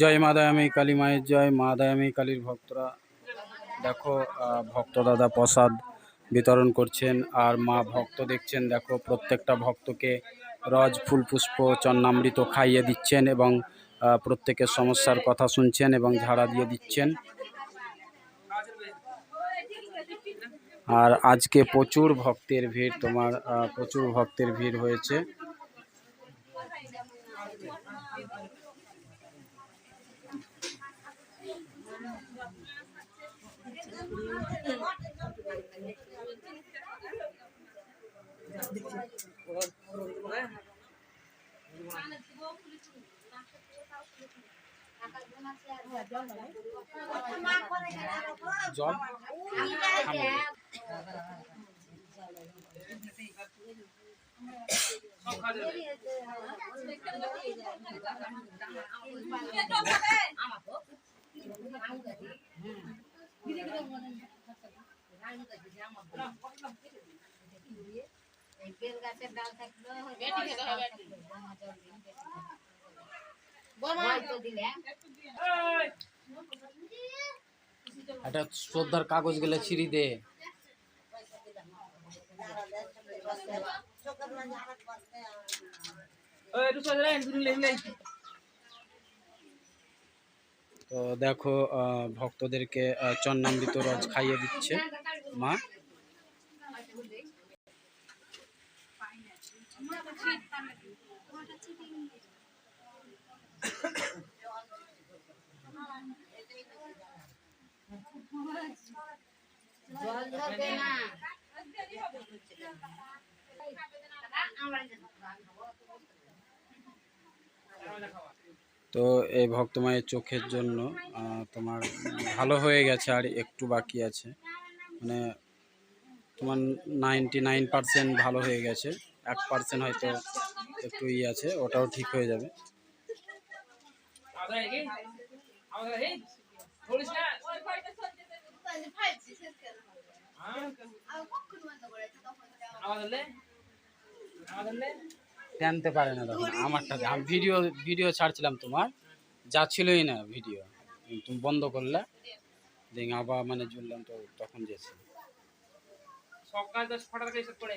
জয় মা দয়ামী কালী মায়ের জয়, মা দয়ামী কালীর ভক্তরা। দেখো ভক্ত দাদা প্রসাদ বিতরণ করছেন আর মা ভক্ত দেখছেন, দেখো, প্রত্যেকটা ভক্তকে রজ, ফুল, পুষ্প চন্নামৃত খাইয়ে দিচ্ছেন এবং প্রত্যেকের সমস্যার কথা শুনছেন এবং ঝাড়া দিয়ে দিচ্ছেন। আর আজকে প্রচুর ভক্তের ভিড় তোমার প্রচুর ভক্তের ভিড় হয়েছে। জল? গাছের একটা শ্রদ্ধার কাগজ গেলে ছিঁড়ি দে। তো দেখো আহ, ভক্তদেরকে আহ, চন্নামৃত রজ খাইয়ে দিচ্ছে মা। জল ধরবে না। তো এই ভক্তমায়ের চোখের জন্য তোমার ভালো হয়ে গেছে আর একটু বাকি আছে। মানে তোমার নাইনটি নাইন পার্সেন্ট ভালো হয়ে গেছে। এক পার্সেন্ট হয়তো একটু ই আছে, ওটাও ঠিক হয়ে যাবে। জানতে পারে না তখন। আমারটা আমি ভিডিও ভিডিও ছাড়ছিলাম তোমার। যা ছিলই না ভিডিও। তুমি বন্ধ করলে। দেখি আবার মানে জুড়লাম তো তখন গেছে। সকাল দশ ফটার কাছে করে